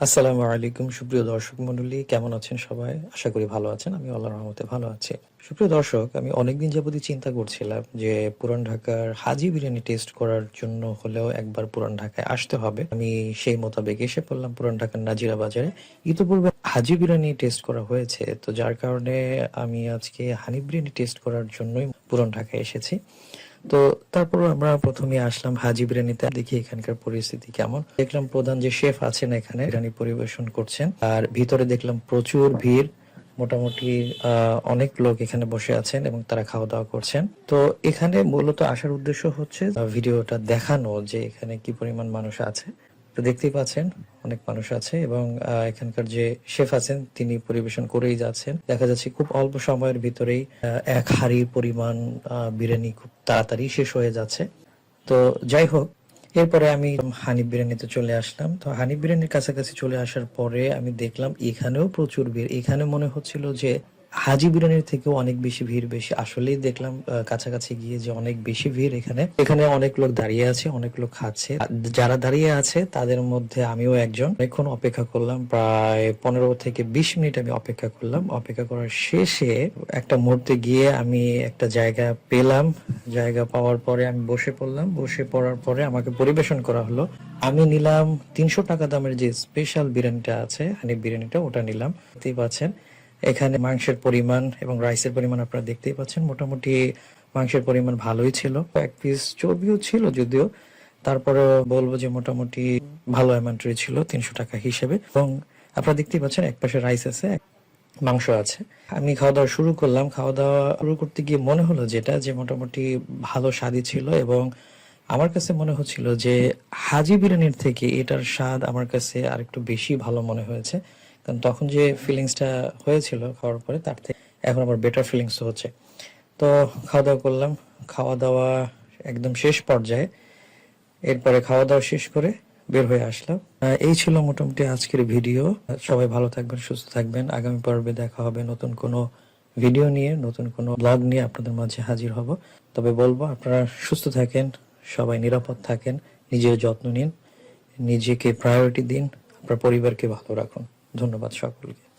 আসসালামু আলাইকুম, সুপ্রিয় দর্শক মন্ডলী কেমন আছেন সবাই? আশা করি ভালো আছেন। আমি আল্লাহর রহমতে ভালো আছি। সুপ্রিয় দর্শক, আমি অনেকদিন যাবতই চিন্তা করছিলাম যে পুরান ঢাকার হাজি বিরিয়ানি টেস্ট করার জন্য হলেও একবার পুরান ঢাকায় আসতে হবে। আমি সেই মোতাবেক এসে পড়লাম পুরান ঢাকার নাজিরা বাজারে। ইতিপূর্বে হাজি বিরিয়ানি টেস্ট করা হয়েছে, তো যার কারণে আমি আজকে হানি বিরিয়ানি টেস্ট করার জন্যই পুরান ঢাকায় এসেছি। তো তারপর আমরা প্রথমে আসলাম হাজি বিরিয়ানিতে। দেখি এখানকার পরিস্থিতি কেমন। দেখলাম প্রধান যে শেফ আছেন এখানে, বিরিয়ানি পরিবেশন করছেন। আর ভিতরে দেখলাম প্রচুর ভিড়। মোটামুটি অনেক লোক এখানে বসে আছেন এবং তারা খাওয়া দাওয়া করছেন। তো এখানে মূলত আসার উদ্দেশ্য হচ্ছে ভিডিওটা দেখানো যে এখানে কি পরিমাণ মানুষ আছে। তো দেখতেই পাচ্ছেন, অনেক মানুষ আছে এবং এখানকার যে শেফ আছেন, তিনি পরিবেশন করেই যাচ্ছেন। দেখা যাচ্ছে খুব অল্প সময়ের ভিতরেই এক হাড়ি পরিমাণ বিরিয়ানি খুব তাড়াতাড়ি শেষ হয়ে যাচ্ছে। তো যাই হোক, এরপরে আমি হানিফ বিরিয়ানিতে চলে আসলাম। তো হানিফ বিরিয়ানির কাছাকাছি চলে আসার পরে আমি দেখলাম এখানেও প্রচুর ভিড়। এখানে মনে হচ্ছিল যে হাজি বিরিয়ানির থেকেও অনেক বেশি ভিড় বেশি। আসলেই দেখলাম কাছাকাছি গিয়ে যে অনেক বেশি ভিড় এখানে। এখানে অনেক লোক দাঁড়িয়ে আছে, অনেক লোক খাচ্ছে। যারা দাঁড়িয়ে আছে, তাদের মধ্যে আমিও একজন। অনেকক্ষণ অপেক্ষা করলাম, প্রায় পনেরো থেকে বিশ মিনিট আমি অপেক্ষা করলাম। অপেক্ষা করার শেষে একটা মুহূর্তে গিয়ে আমি একটা জায়গা পেলাম। জায়গা পাওয়ার পরে আমি বসে পড়লাম। বসে পড়ার পরে আমাকে পরিবেশন করা হলো। আমি নিলাম তিনশো টাকা দামের যে স্পেশাল বিরিয়ানিটা আছে হানি বিরিয়ানিটা, ওটা নিলাম। দেখতেই পাচ্ছেন এখানে মাংসের পরিমাণ এবং রাইসের পরিমাণ আপনারা দেখতেই পাচ্ছেন। মোটামুটি মাংসের পরিমাণ ভালোই ছিল। এক পিস চর্বিও ছিল যদিও। তারপরে বলব যে মোটামুটি ভালো অ্যামাউন্টের ছিল, তিনশো টাকা হিসেবে। এবং আপনারা দেখতেই পাচ্ছেন এক পাশে রাইস আছে মাংস আছে। আমি খাওয়া দাওয়া শুরু করলাম। খাওয়া দাওয়া শুরু করতে গিয়ে মনে হলো যেটা, যে মোটামুটি ভালো স্বাদই ছিল এবং আমার কাছে মনে হচ্ছিল যে হাজি বিরিয়ানির থেকে এটার স্বাদ আমার কাছে আর একটু বেশি ভালো মনে হয়েছে। কারণ তখন যে ফিলিংসটা হয়েছিল খাওয়ার পরে, তার থেকে এখন আবার বেটার ফিলিংস হচ্ছে। তো খাওয়া দাওয়া করলাম। খাওয়া দাওয়া একদম শেষ পর্যায়ে। এরপরে খাওয়া দাওয়া শেষ করে বের হয়ে আসলাম। এই ছিল মোটামুটি আজকের ভিডিও সবাই ভালো থাকবেন, সুস্থ থাকবেন। আগামী পর্বে দেখা হবে নতুন কোনো ভিডিও নিয়ে, নতুন কোনো ব্লগ নিয়ে আপনাদের মাঝে হাজির হব। তবে বলব, আপনারা সুস্থ থাকেন, সবাই নিরাপদ থাকেন, নিজের যত্ন নিন, নিজেকে প্রায়োরিটি দিন, আপনার পরিবারকে ভালো রাখুন। ধন্যবাদ সকলকে।